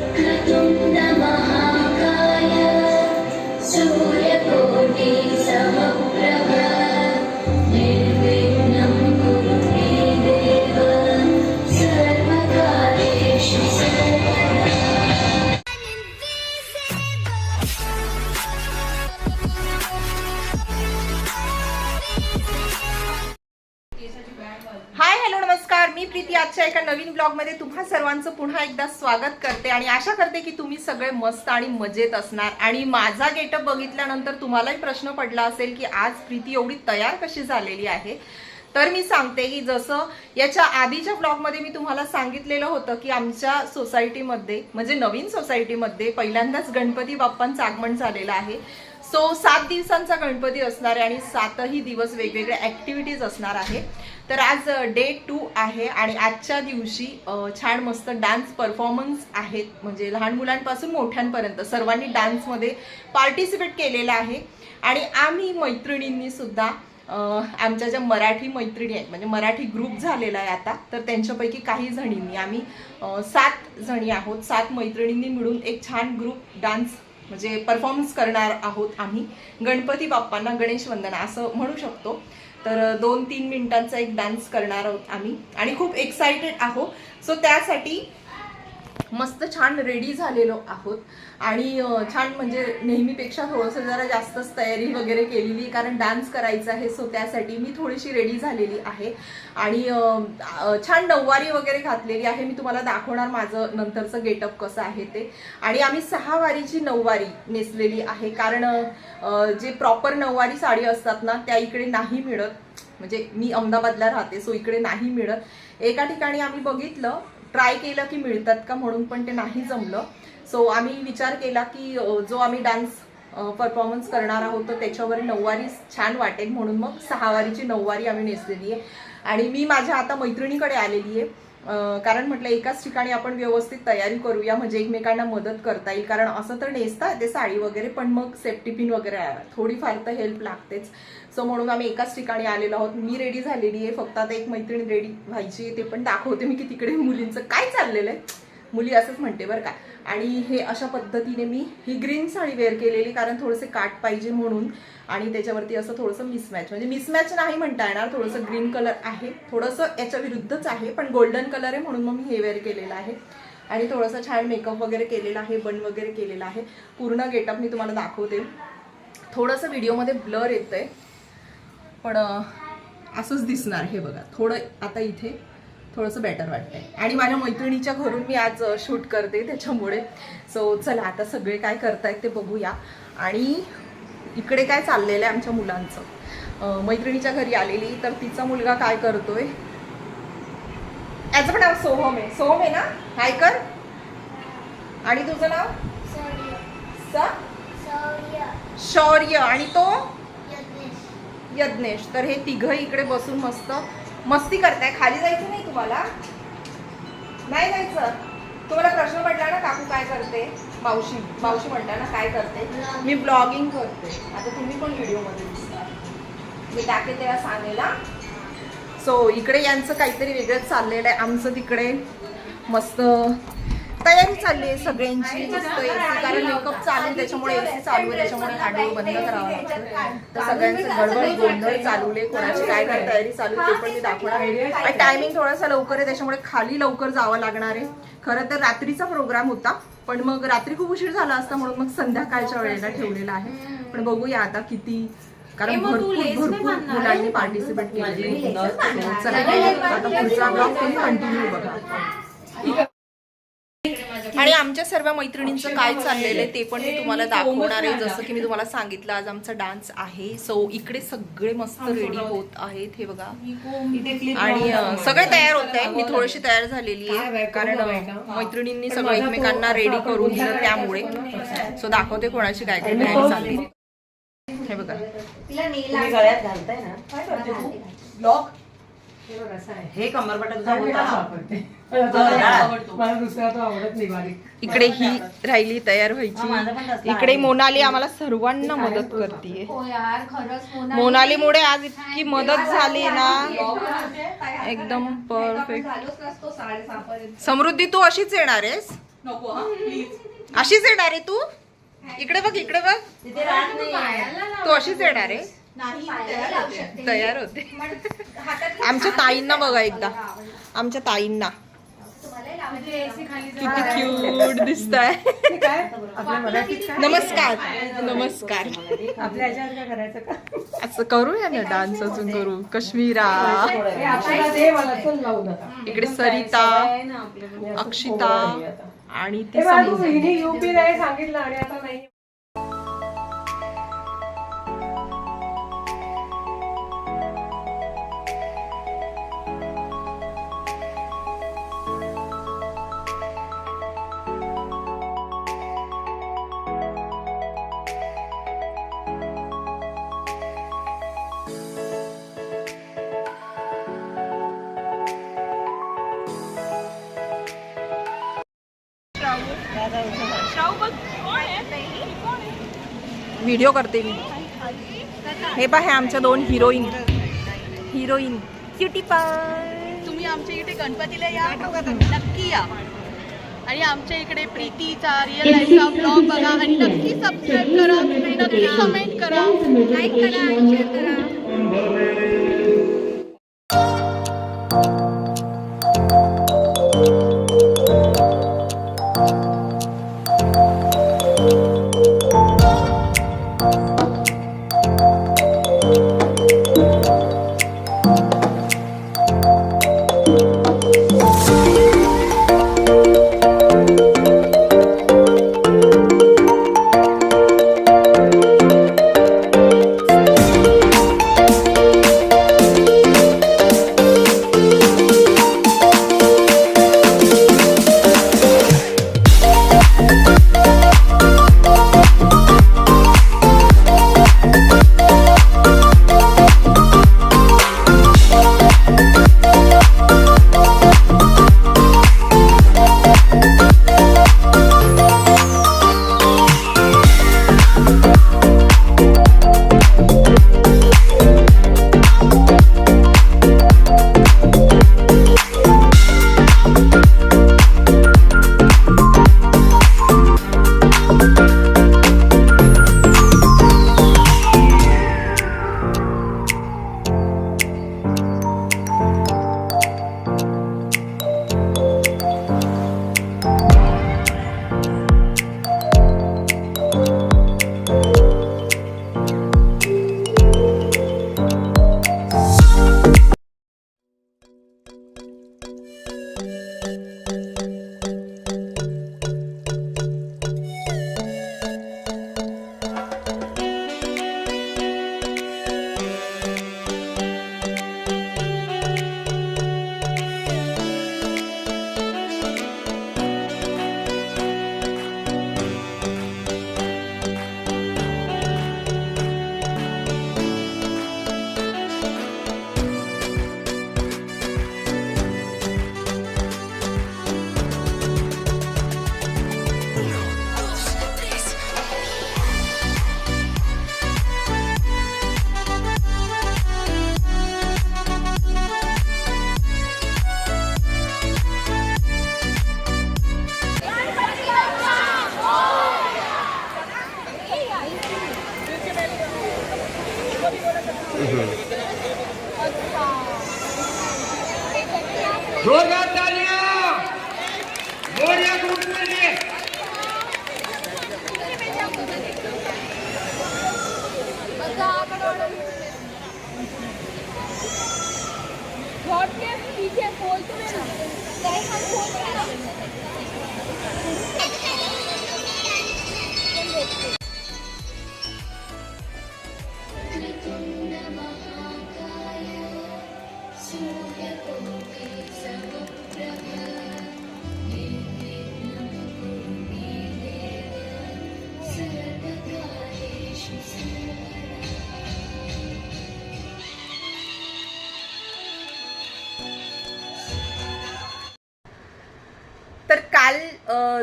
कृतुं न महाकाय सूर्यकोटी सः आजच्या एका नवीन ब्लॉगमध्ये तुम्हा सर्वांचं पुन्हा एकदा स्वागत करते आणि आशा करते की तुम्ही सगळे मस्त आणि मजेत असणार. आणि माझा गेटअप बघितल्यानंतर तुम्हालाही प्रश्न पडला असेल की आज प्रीती एवढी तयार कशी झालेली आहे? तर मी सांगते की जसं याच्या आधीच्या ब्लॉगमध्ये मी तुम्हाला सांगितलेलं होतं की आमच्या सोसायटीमध्ये म्हणजे नवीन सोसायटीमध्ये पहिल्यांदाच गणपती बाप्पांचं आगमन झालेलं आहे. सो सात दिवसांचा गणपती असणार आहे आणि सातही दिवस वेगवेगळ्या ॲक्टिव्हिटीज असणार आहे. तर आज डे टू आहे आणि आजच्या दिवशी छान मस्त डान्स परफॉर्मन्स आहेत. म्हणजे लहान मुलांपासून मोठ्यांपर्यंत सर्वांनी डान्समध्ये पार्टिसिपेट केलेलं आहे. आणि आम्ही मैत्रिणींनीसुद्धा आमच्या ज्या मराठी मैत्रिणी आहेत म्हणजे मराठी ग्रुप झालेला आहे आता तर त्यांच्यापैकी काही जणींनी आम्ही सात जणी आहोत. सात मैत्रिणींनी मिळून एक छान ग्रुप डान्स म्हणजे परफॉर्मन्स करणार आहोत आम्ही. गणपती बाप्पांना गणेश वंदना असं म्हणू शकतो. तर दोन तीन मिनिटांचा एक डान्स करणार आहोत आम्ही. आणि खूप एक्सायटेड आहोत. सो त्यासाठी मस्त छान रेडी झालेलो आहोत. आणि छान म्हणजे नेहमीपेक्षा थोडंसं जरा जास्तच तयारी वगैरे केलेली कारण डान्स करायचा आहे सो त्यासाठी मी थोडीशी रेडी झालेली आहे. आणि छान नऊवारी वगैरे घातलेली आहे. मी तुम्हाला दाखवणार माझं नंतरचं गेटअप कसं आहे ते. आणि आम्ही सहा वारीची नऊवारी नेसलेली आहे कारण जे प्रॉपर नऊवारी साडी असतात ना त्या इकडे नाही मिळत. म्हणजे मी अहमदाबादला राहते सो इकडे नाही मिळत. एका ठिकाणी आम्ही बघितलं ट्राय केलं की मिळतात का म्हणून पण ते नाही जमलं. सो आम्ही विचार केला की जो आम्ही डान्स परफॉर्मन्स करणार आहोत तर त्याच्यावर नऊवारी छान वाटेल म्हणून मग सहावारीची नऊवारी आम्ही नेसलेली आहे. आणि मी माझ्या आता मैत्रिणीकडे आलेली आहे. कारण म्हटलं एकाच ठिकाणी आपण व्यवस्थित तयारी करूया म्हणजे एकमेकांना मदत करता येईल. कारण असं तर नेसता येते साडी वगैरे पण मग सेफ्टी पिन वगैरे थोडीफार तर हेल्प लागतेच. सो म्हणून आम्ही एकाच ठिकाणी आलेलो आहोत. मी रेडी झालेली आहे. फक्त आता एक मैत्रीण रेडी व्हायची आहे, ते पण दाखवते मी की तिकडे मुलींचं काय चाललेलं आहे. मुली असंच म्हणते बरं का. आणि हे अशा पद्धतीने मी ही ग्रीन साडी वेअर केलेली कारण थोडेसे काट पाहिजे म्हणून. आणि त्याच्यावरती असं थोडंसं मिसमॅच म्हणजे मिसमॅच नाही म्हणता येणार थोडंसं ग्रीन कलर आहे. थोडंसं याच्या विरुद्धच आहे पण गोल्डन कलर आहे म्हणून मग मी हे वेअर केलेलं आहे. आणि थोडंसं छान मेकअप वगैरे केलेला आहे बन वगैरे केलेला आहे. पूर्ण गेटअप मी तुम्हाला दाखवते. थोडंसं व्हिडिओमध्ये ब्लर येतं आहे पण असंच दिसणार हे बघा. थोडं आता इथे थोडंसं बेटर वाटतंय. आणि माझ्या मैत्रिणीच्या घरून मी आज शूट करते त्याच्यामुळे. सो चला आता सगळे काय करतायत ते बघूया. आणि इकडे काय चाललेलं आहे आमच्या मुलांचं? मैत्रिणीच्या घरी आलेली तर तिचा मुलगा काय करतोय? याचं पण नाव सोहम आहे. सोहम आहे ना? हाय कर. आणि तुझं नाव? सा? शौर्य. आणि तो? यज्ञेश. तर हे तिघ इकडे बसून मस्त मस्ती करताय. खाली जायचं नाही? तुम्हाला? नाही जायचं. तुम्हाला प्रश्न पडला ना काकू काय करते? मावशी मावशी म्हणता ना काय करते? मी ब्लॉगिंग करते. आता तुम्ही पण व्हिडिओमध्ये दिसता. मी टाके तेव्हा सांगेला सो इकडे यांचं काहीतरी वेगळंच चाललेलं आहे. आमचं तिकडे मस्त तयारी चालली आहे सगळ्यांची मस्त एसी कारण मेकअप चालू आहे त्याच्यामुळे एसी चालू आहे त्याच्यामुळे हाडोळ बंद करावं लागतं. तर सगळ्यांचं गडबड गोंधळ चालू आहे कोणाची काय काय तयारी चालू आहे ते पण मी दाखवणार आहे. आणि टायमिंग थोडासा लवकर आहे त्याच्यामुळे खाली लवकर जावं लागणार आहे. खरं तर रात्रीचा प्रोग्राम होता पण मग रात्री खूप उशीर झाला असता म्हणून मग संध्याकाळच्या वेळेला ठेवलेला आहे. पण बघूया आता किती कारण भरपूर भरपूर मुलांनी पार्टिसिपेट केलेले चला आता पुढचा ब्लॉग तुम्ही कंटिन्यू बघा. आणि आमच्या सर्व मैत्रिणींचं काय चाललेलं आहे ते पण मी तुम्हाला दाखवणार आहे. जसं की मी तुम्हाला सांगितलं आज आमचा डान्स आहे. सो इकडे सगळे मस्त रेडी होत आहेत हे बघा. आणि सगळे तयार होत आहे. मी थोडीशी तयार झालेली आहे. कारण मैत्रिणींनी सगळं एकमेकांना रेडी करून दिलं त्यामुळे. सो दाखवते कोणाची काय काय तयारी चालली हे बघा. तुम्ही गळ्यात घालताय ना? लॉक हे कमरपट्टा तुझा होता मला दुसरा तो आवडत. नाही बारीक. इकडे ही राहिली तयार व्हायची. इकडे. मोनाली आम्हाला सर्वांना मदत करते हो यार खरंच मोनालीमुळे आज इतकी मदत झाली ना. एकदम परफेक्ट समृद्धी तू अशीच येणार आहेस? नको हा प्लीज अशीच येणार आहे तू? इकडे बघ इकडे बघ. तिथे राहत नाही तू अशीच येणार आहे? नाही तयार होते. आमच्या ताईंना बघा एकदा. आमच्या ताईंना. लावायची किती क्यूट दिसत आहे ते काय आपल्या मराठीत काय? नमस्कार. नमस्कार. आपल्या ह्याच्यावर काय करायचं का? असं करूया ना डान्स अजून करू. काश्मीरा. हे आपल्याला दे मला चल लावून आता इकडे सरिता. अक्षिता. आणि ती हे बाळा, तू समजून हिने युपी नाही सांगितलं आणि आता नाही. व्हिडिओ करते मी. हे पहा हे आमच्या दोन हिरोईन हिरोईन क्युटी पाय तुम्ही आमच्या इकडे गणपतीला या नक्की या. आणि आमच्या इकडे प्रीतीचा रिअल लाईफचा ब्लॉग बघा आणि नक्की सबस्क्राईब करा. नक्की कमेंट करा. लाईक करा आणि शेअर करा.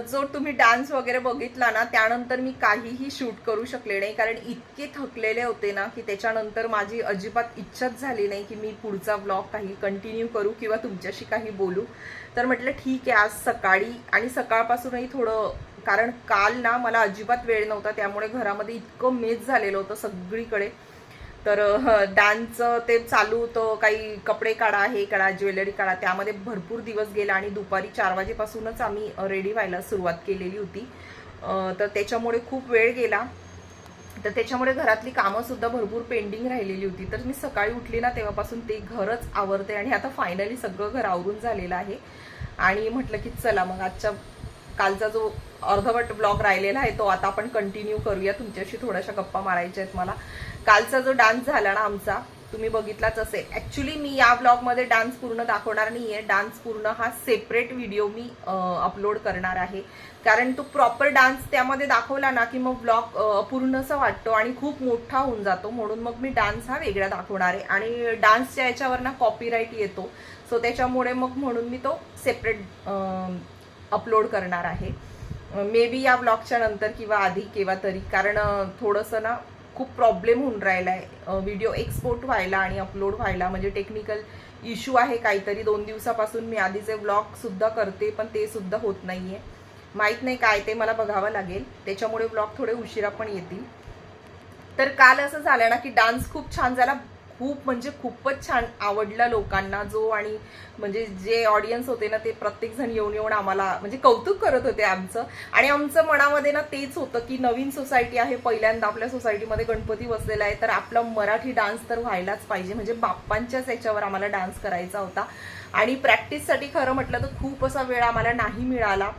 जो तुम्ही डान्स वगैरे बघितला ना त्यानंतर मी काहीही शूट करू शकले नाही. कारण इतके थकलेले होते ना की त्याच्यानंतर माझी अजिबात इच्छाच झाली नाही की मी पुढचा ब्लॉग काही कंटिन्यू करू किंवा तुमच्याशी काही बोलू. तर म्हटलं ठीक आहे आज सकाळी आणि सकाळपासूनही थोडं कारण काल ना मला अजिबात वेळ नव्हता त्यामुळे घरामध्ये इतकं मेच झालेलं होतं सगळीकडे. तर डान्सचं ते चालू होतं काही कपडे काढा हे काढा ज्वेलरी काढा त्यामध्ये भरपूर दिवस गेला आणि दुपारी चार वाजेपासूनच आम्ही रेडी व्हायला सुरुवात केलेली होती. तर त्याच्यामुळे खूप वेळ गेला. तर त्याच्यामुळे घरातली कामंसुद्धा भरपूर पेंडिंग राहिलेली होती. तर मी सकाळी उठली ना तेव्हापासून ते घरच आवरते आणि आता फायनली सगळं घर आवरून झालेलं आहे. आणि म्हटलं की चला मग आजच्या कालचा जो अर्धवट ब्लॉग राहिलेला आहे तो आता आपण कंटिन्यू करूया. तुमच्याशी थोड्याशा गप्पा मारायच्या आहेत मला. कालचा जो डान्स झाला ना आमचा तुम्ही बघितलाच असेल. ऍक्च्युली मी या ब्लॉगमध्ये डान्स पूर्ण दाखवणार नाहीये. डान्स पूर्ण हा सेपरेट व्हिडिओ मी अपलोड करणार आहे. कारण तो प्रॉपर डान्स त्यामध्ये दाखवला ना की मग ब्लॉग अपूर्णसा वाटतो आणि खूप मोठा होऊन जातो. म्हणून मग मी डान्स हा वेगळा दाखवणार आहे. आणि डान्सच्या याच्यावर ना कॉपीराईट येतो. सो त्याच्यामुळे मग म्हणून मी तो सेपरेट अपलोड करणार आहे. मे बी या ब्लॉगच्या नंतर किंवा आधी केव्हा तरी. कारण थोडंसं ना खूप प्रॉब्लेम होऊन राहिला आहे व्हिडिओ एक्सपोर्ट व्हायला आणि अपलोड व्हायला म्हणजे टेक्निकल इश्यू आहे काहीतरी. दोन दिवसापासून मी आधीचे व्लॉगसुद्धा करते पण ते सुद्धा होत आहे माहीत नाही काय ते मला बघावं लागेल. त्याच्यामुळे व्लॉग थोडे उशिरा पण येतील. तर काल असं झालं ना की डान्स खूप छान झाला. खूप म्हणजे खूपच छान आवडला लोकांना जो आणि म्हणजे जे ऑडियन्स होते ना ते प्रत्येक जण येऊन येऊन आम्हाला म्हणजे कौतुक करत होते आमचं. आणि आमचं मनामध्ये ना तेच होतं की नवीन सोसायटी आहे पहिल्यांदा आपल्या सोसायटीमध्ये गणपती बसलेला आहे तर आपला मराठी डान्स तर व्हायलाच पाहिजे. म्हणजे बाप्पांच्याच याच्यावर आम्हाला डान्स करायचा होता. आणि प्रॅक्टिससाठी खरं म्हटलं तर खूप असा वेळ आम्हाला नाही मिळाला.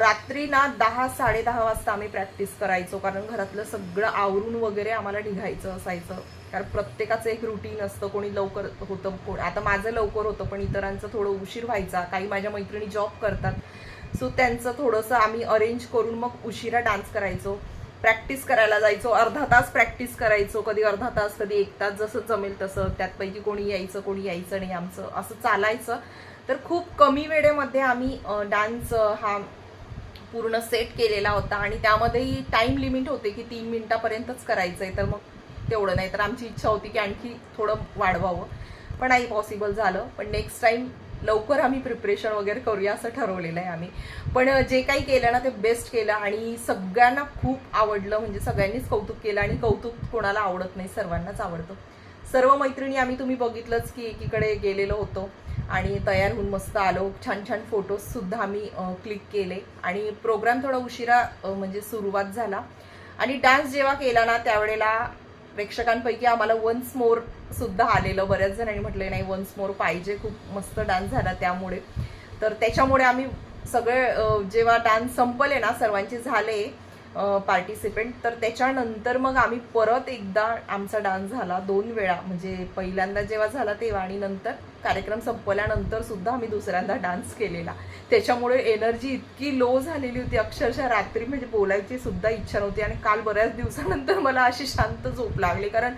रात्री ना दहा साडेदहा वाजता आम्ही प्रॅक्टिस करायचो कारण घरातलं सगळं आवरून वगैरे आम्हाला निघायचं असायचं. कारण प्रत्येकाचं एक रुटीन असतं कोणी लवकर होतं कोण आता माझं लवकर होतं पण इतरांचं थोडं उशीर व्हायचा. काही माझ्या मैत्रिणी जॉब करतात सो त्यांचं थोडंसं आम्ही अरेंज करून मग उशिरा डान्स करायचो. प्रॅक्टिस करायला जायचो. अर्धा तास प्रॅक्टिस करायचो. कधी अर्धा तास कधी एक तास जसं जमेल तसं. त्यातपैकी कोणी यायचं कोणी यायचं नाही आमचं असं चालायचं. तर खूप कमी वेळेमध्ये आम्ही डान्स हा पूर्ण सेट केलेला होता. आणि त्यामध्येही टाईम लिमिट होते की तीन मिनिटापर्यंतच आहे तर मग तेवढं नाही. तर आमची इच्छा होती की आणखी थोडं वाढवावं. पण नाही पॉसिबल झालं. पण नेक्स्ट टाईम लवकर आम्ही प्रिपरेशन वगैरे करूया असं ठरवलेलं आहे आम्ही. पण जे काही केलं ना ते बेस्ट केलं आणि सगळ्यांना खूप आवडलं. म्हणजे सगळ्यांनीच कौतुक केलं आणि कौतुक कोणाला आवडत नाही सर्वांनाच आवडतं. सर्व मैत्रिणी आम्ही तुम्ही बघितलंच की एकीकडे गेलेलो होतो आणि तयार होऊन मस्त आलो. छान छान फोटोजसुद्धा आम्ही क्लिक केले आणि प्रोग्राम थोडा उशिरा म्हणजे सुरुवात झाला. आणि डान्स जेव्हा केला ना त्यावेळेला प्रेक्षकांपैकी आम्हाला वन्स मोर सुद्धा आलेलं बऱ्याच जणांनी म्हटले नाही वन्स मोर पाहिजे खूप मस्त डान्स झाला त्यामुळे. तर त्याच्यामुळे आम्ही सगळे जेव्हा डान्स संपले ना सर्वांचे झाले पार्टिसिपेंट तर त्याच्यानंतर मग आम्ही परत एकदा आमचा डान्स झाला दोन वेळा. म्हणजे पहिल्यांदा जेव्हा झाला तेव्हा आणि नंतर कार्यक्रम संपल्यानंतर सुद्धा आम्ही दुसऱ्यांदा डान्स केलेला. त्याच्यामुळे एनर्जी इतकी लो झालेली होती. अक्षरशः रात्री म्हणजे बोलायची सुद्धा इच्छा नव्हती आणि काल बऱ्याच दिवसानंतर मला अशी शांत झोप लागली कारण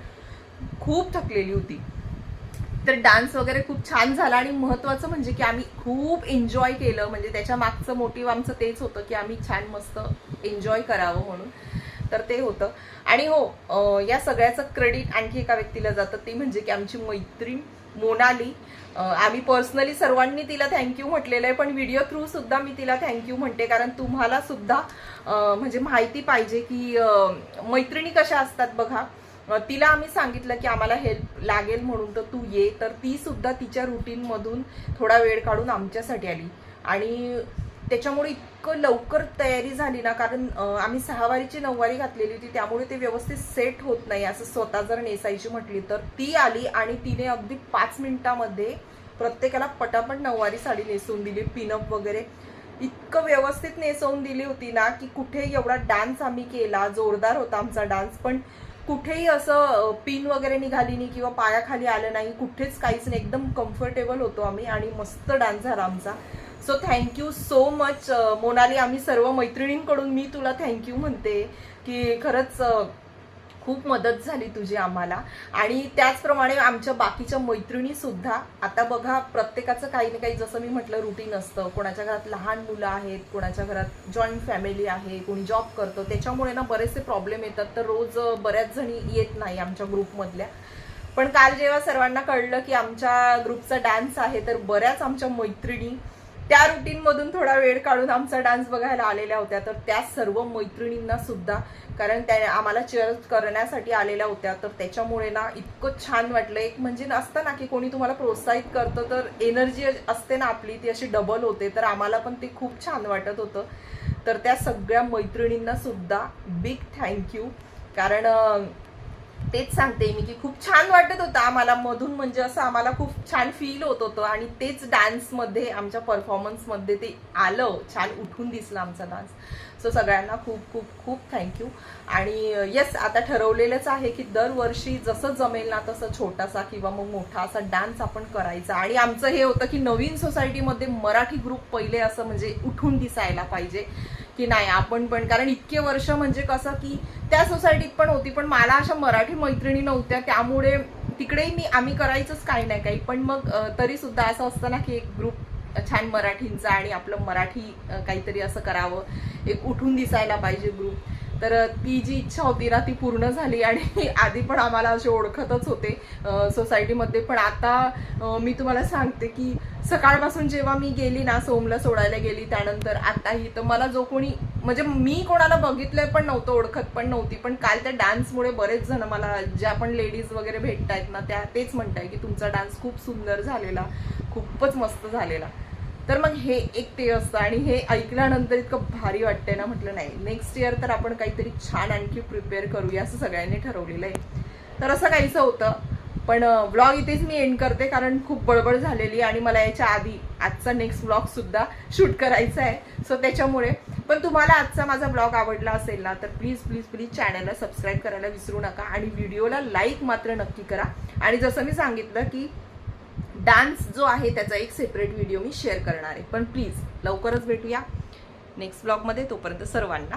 खूप थकलेली होती. तर डान्स वगैरे खूप छान झाला आणि महत्वाचं म्हणजे की आम्ही खूप एन्जॉय केलं. म्हणजे त्याच्या मागचं मोटिव्ह आमचं तेच होतं की आम्ही छान मस्त एन्जॉय करावं म्हणून. तर ते होतं. आणि हो या सगळ्याचं क्रेडिट आणखी एका व्यक्तीला जातं. ते म्हणजे की आमची मैत्रीण मोनाली. आम्ही पर्सनली सर्वांनी तिला थँक्यू म्हटलेलं आहे पण व्हिडिओ थ्रू सुद्धा मी तिला थँक्यू म्हणते. कारण तुम्हाला सुद्धा म्हणजे माहिती पाहिजे की मैत्रिणी कशा असतात बघा. तिला आम्ही सांगितलं की आम्हाला हेल्प लागेल म्हणून तर तू ये. तर ती सुद्धा तिच्या रुटीनमधून थोडा वेळ काढून आमच्यासाठी आली. आणि त्याच्यामुळे इतकं लवकर तयारी झाली ना कारण आम्ही सहावारीची नऊवारी घातलेली होती त्यामुळे ते व्यवस्थित सेट होत नाही असं स्वतः जर नेसायची म्हटली तर. ती आली आणि तिने अगदी पाच मिनिटामध्ये प्रत्येकाला पटापट नऊवारी साडी नेसवून दिली पिनअप वगैरे. इतकं व्यवस्थित नेसवून दिली होती ना की कुठे एवढा डान्स आम्ही केला जोरदार होता आमचा डान्स पण कुठेही असं पिन वगैरे निघाली नाही किंवा पायाखाली आलं नाही कुठेच काहीच नाही. एकदम कम्फर्टेबल होतो आम्ही आणि मस्त डान्स झाला आमचा. So thank you so much Monali. आम्ही सर्व मैत्रिणींकडून मी तुला थँक्यू म्हणते की खरंच खूप मदत झाली तुझी आम्हाला. आणि त्याचप्रमाणे आमच्या बाकीच्या मैत्रिणी सुद्धा आता बघा प्रत्येकाचं काही ना काही जसं मी म्हटलं रुटीन असतं. कोणाच्या घरात लहान मुलं आहेत कोणाच्या घरात जॉईंट फॅमिली आहे कोणी जॉब करतं. त्याच्यामुळे ना बरेचसे प्रॉब्लेम येतात. तर रोज बऱ्याच जणी येत नाही आमच्या ग्रुपमधल्या पण काल जेव्हा सर्वांना कळलं की आमच्या ग्रुपचा डान्स आहे तर बऱ्याच आमच्या मैत्रिणी त्या रुटीनमधून थोडा वेळ काढून आमचा डान्स बघायला आलेल्या होत्या. तर त्या सर्व मैत्रिणींना सुद्धा कारण त्या आम्हाला चेअर करण्यासाठी आलेल्या होत्या. तर त्याच्यामुळे ना इतकं छान वाटलं. एक म्हणजे असतं ना की कोणी तुम्हाला प्रोत्साहित करतं तर एनर्जी असते ना आपली ती अशी डबल होते. तर आम्हाला पण ते खूप छान वाटत होतं. तर त्या सगळ्या मैत्रिणींना सुद्धा बिग थँक्यू कारण तेच सांगते मी की खूप छान वाटत होतं आम्हाला मधून म्हणजे असं आम्हाला खूप छान फील होत होतं आणि तेच डान्समध्ये आमच्या परफॉर्मन्समध्ये ते आलं छान उठून दिसला आमचा डान्स सो सगळ्यांना खूप खूप खूप थँक्यू आणि येस आता ठरवलेलंच आहे की दरवर्षी जसं जमेल ना तसं छोटासा किंवा मग मोठा असा डान्स आपण करायचा. आणि आमचं हे होतं की नवीन सोसायटीमध्ये मराठी ग्रुप पहिले असं म्हणजे उठून दिसायला पाहिजे. की नाही आपण पण. कारण इतके वर्ष म्हणजे कसं की त्या सोसायटीत पण होती पण मला अशा मराठी मैत्रिणी नव्हत्या. त्यामुळे तिकडेही मी आम्ही करायचंच काही नाही काही. पण मग तरी सुद्धा असं असतं ना की एक ग्रुप छान मराठींचा आणि आपलं मराठी काहीतरी असं करावं. एक उठून दिसायला पाहिजे ग्रुप तर ती जी इच्छा होती ना ती पूर्ण झाली आणि आधी पण आम्हाला असे ओळखतच होते सोसायटीमध्ये पण आता मी तुम्हाला सांगते की सकाळपासून जेव्हा मी गेली ना सोमला सोडायला गेली त्यानंतर आताही तर मला जो कोणी म्हणजे मी कोणाला बघितलंय पण नव्हतं ओळखत पण नव्हती. पण काल त्या डान्समुळे बरेच जण मला ज्या पण लेडीज वगैरे भेटतायत ना त्या तेच म्हणताय की तुमचा डान्स खूप सुंदर झालेला खूपच मस्त झालेला. तर मग हे एक ते असतं आणि हे ऐकल्यानंतर इतकं भारी वाटतंय ना म्हटलं नाही. नेक्स्ट इयर तर आपण काहीतरी छान आणखी प्रिपेअर करूया असं सगळ्यांनी ठरवलेलं आहे. तर असं काहीचं होतं. पण व्लॉग इथेच मी एंड करते कारण खूप बडबड झालेली आणि मला याच्या आधी आजचा नेक्स्ट व्लॉग सुद्धा शूट करायचा आहे. सो त्याच्यामुळे. पण तुम्हाला आजचा माझा ब्लॉग आवडला असेल ना तर प्लीज प्लीज प्लीज चॅनलला सबस्क्राईब करायला विसरू नका आणि व्हिडिओला लाईक मात्र नक्की करा. आणि जसं मी सांगितलं की डान्स जो आहे त्याचा एक सेपरेट व्हिडिओ मी शेअर करणार आहे. पण प्लीज लवकरच भेटूया. नेक्स्ट ब्लॉगमध्ये तोपर्यंत सर्वांना